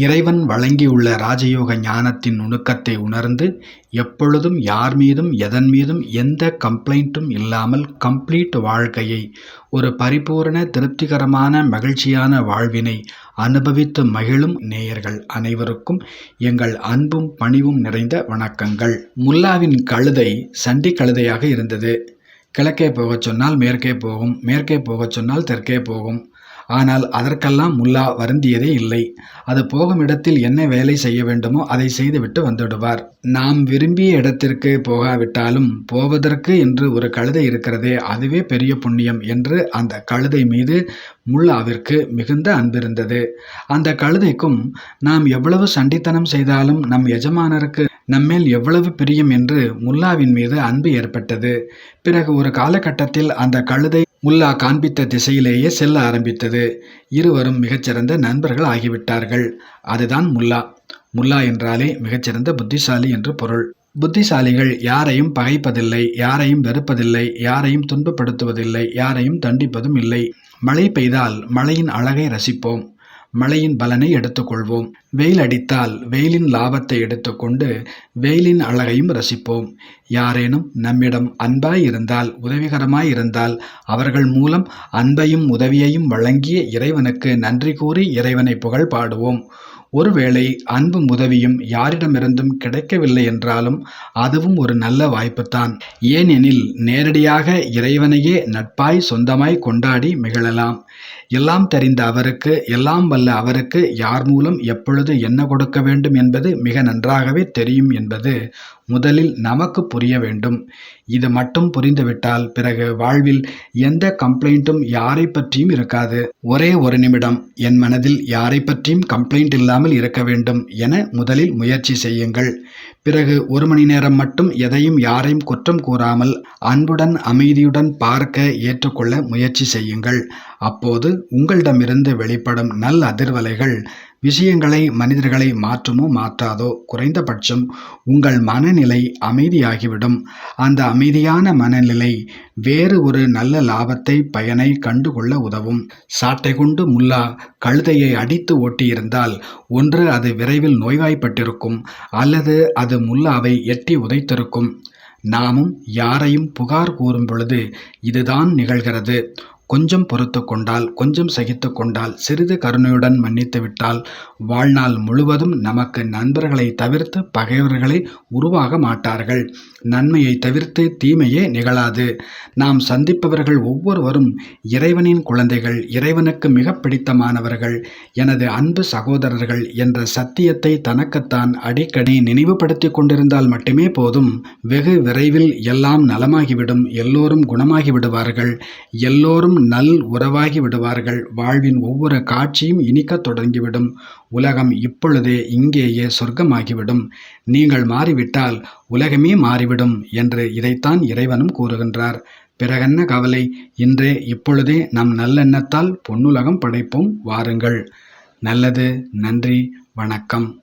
இறைவன் வழங்கியுள்ள ராஜயோக ஞானத்தின் நுணுக்கத்தை உணர்ந்து எப்பொழுதும் யார் மீதும் எதன் மீதும் எந்த கம்ப்ளைண்ட்டும் இல்லாமல் கம்ப்ளீட் வாழ்க்கையை ஒரு பரிபூரண திருப்திகரமான மகிழ்ச்சியான வாழ்வினை அனுபவித்து மகிழும் நேயர்கள் அனைவருக்கும் எங்கள் அன்பும் பணிவும் நிறைந்த வணக்கங்கள். முல்லாவின் கழுதை சண்டி கழுதையாக இருந்தது. கிழக்கே போகச் சொன்னால் மேற்கே போகும் மேற்கே போகச் சொன்னால் தெற்கே போகும். ஆனால் அதற்கெல்லாம் முல்லா வருந்தியதே இல்லை. அது போகும் இடத்தில் என்ன வேலை செய்ய வேண்டுமோ அதை செய்துவிட்டு வந்துவிடுவார். நாம் விரும்பிய இடத்திற்கு போகாவிட்டாலும் போவதற்கு என்று ஒரு கழுதை இருக்கிறதே அதுவே பெரிய புண்ணியம் என்று அந்த கழுதை மீது முல்லாவிற்கு மிகுந்த அன்பிருந்தது. அந்த கழுதைக்கும் நாம் எவ்வளவு சண்டித்தனம் செய்தாலும் நம் எஜமானருக்கு நம்மேல் எவ்வளவு பிரியம் என்று முல்லாவின் மீது அன்பு ஏற்பட்டது. பிறகு ஒரு காலகட்டத்தில் அந்த கழுதை முல்லா காண்பித்த திசையிலேயே செல்ல ஆரம்பித்தது. இருவரும் மிகச்சிறந்த நண்பர்கள் ஆகிவிட்டார்கள். அதுதான் முல்லா. முல்லா என்றாலே மிகச்சிறந்த புத்திசாலி என்று பொருள். புத்திசாலிகள் யாரையும் பகைப்பதில்லை யாரையும் வெறுப்பதில்லை யாரையும் துன்பப்படுத்துவதில்லை யாரையும் தண்டிப்பதும் இல்லை. மழை பெய்தால் மழையின் அழகை ரசிப்போம். மழையின் பலனை எடுத்துக்கொள்வோம். வெயில் அடித்தால் வெயிலின் லாபத்தை எடுத்துக்கொண்டு வெயிலின் அழகையும் ரசிப்போம். யாரேனும் நம்மிடம் அன்பாய் இருந்தால் உதவிகரமாய் இருந்தால் அவர்கள் மூலம் அன்பையும் உதவியையும் வழங்கிய இறைவனுக்கு நன்றி கூறி இறைவனை புகழ் பாடுவோம். ஒருவேளை அன்பும் உதவியும் யாரிடமிருந்தும் கிடைக்கவில்லை என்றாலும் அதுவும் ஒரு நல்ல வாய்ப்புத்தான். ஏனெனில் நேரடியாக இறைவனையே நட்பாய் சொந்தமாய் கொண்டாடி மிகழலாம். எல்லாம் தெரிந்த அவருக்கு எல்லாம் வல்ல அவருக்கு யார் மூலம் எப்பொழுது என்ன கொடுக்க வேண்டும் என்பது மிக நன்றாகவே தெரியும் என்பது முதலில் நமக்கு புரிய வேண்டும். இது மட்டும் புரிந்துவிட்டால் பிறகு வாழ்வில் எந்த கம்ப்ளைண்ட்டும் யாரை பற்றியும் இருக்காது. ஒரே ஒரு நிமிடம் என் மனதில் யாரை பற்றியும் கம்ப்ளைண்ட் இல்லாமல் இருக்க வேண்டும் என முதலில் முயற்சி செய்யுங்கள். பிறகு ஒரு மணி நேரம் மட்டும் எதையும் யாரையும் குற்றம் கூறாமல் அன்புடன் அமைதியுடன் பார்க்க ஏற்றுக்கொள்ள முயற்சி செய்யுங்கள். அப்போது உங்களிடமிருந்து வெளிப்படும் நல் அதிர்வலைகள் விஷயங்களை மனிதர்களை மாற்றுமோ மாற்றாதோ குறைந்தபட்சம் உங்கள் மனநிலை அமைதியாகிவிடும். அந்த அமைதியான மனநிலை வேறு ஒரு நல்ல லாபத்தை பயனை கண்டுகொள்ள உதவும். சாட்டை கொண்டு முல்லா கழுதையை அடித்து ஓட்டியிருந்தால் ஒன்று அது விரைவில் நோய்வாய்ப்பட்டிருக்கும் அல்லது அது முல்லாவை எட்டி உதைத்திருக்கும். நாமும் யாரையும் புகார் கூறும் பொழுது இதுதான் நிகழ்கிறது. கொஞ்சம் பொறுத்து கொண்டால் கொஞ்சம் சகித்து கொண்டால் சிறிது கருணையுடன் மன்னித்து விட்டால் வாழ்நாள் முழுவதும் நமக்கு நண்பர்களை தவிர்த்து பகைவர்களை உருவாக மாட்டார்கள். நன்மையை தவிர்த்து தீமையே நிகழாது. நாம் சந்திப்பவர்கள் ஒவ்வொருவரும் இறைவனின் குழந்தைகள் இறைவனுக்கு மிக பிடித்தமானவர்கள். எனது அன்பு சகோதரர்கள் என்ற சத்தியத்தை தனக்குத்தான் அடிக்கடி நினைவுபடுத்தி கொண்டிருந்தால் மட்டுமே போதும். வெகு விரைவில் எல்லாம் நலமாகிவிடும். எல்லோரும் குணமாகி விடுவார்கள் எல்லோரும் நல் உறவாகி விடுவார்கள். வாழ்வின் ஒவ்வொரு காட்சியும் இனிக்கத் தொடங்கிவிடும். உலகம் இப்பொழுதே இங்கேயே சொர்க்கமாகிவிடும். நீங்கள் மாறிவிட்டால் உலகமே மாறிவிடும் என்று இதைத்தான் இறைவனும் கூறுகின்றார். பிறகென்ன கவலை? இன்றே இப்பொழுதே நம் நல்லெண்ணத்தால் பொன்னுலகம் படைப்போம். வாருங்கள். நல்லது நன்றி வணக்கம்.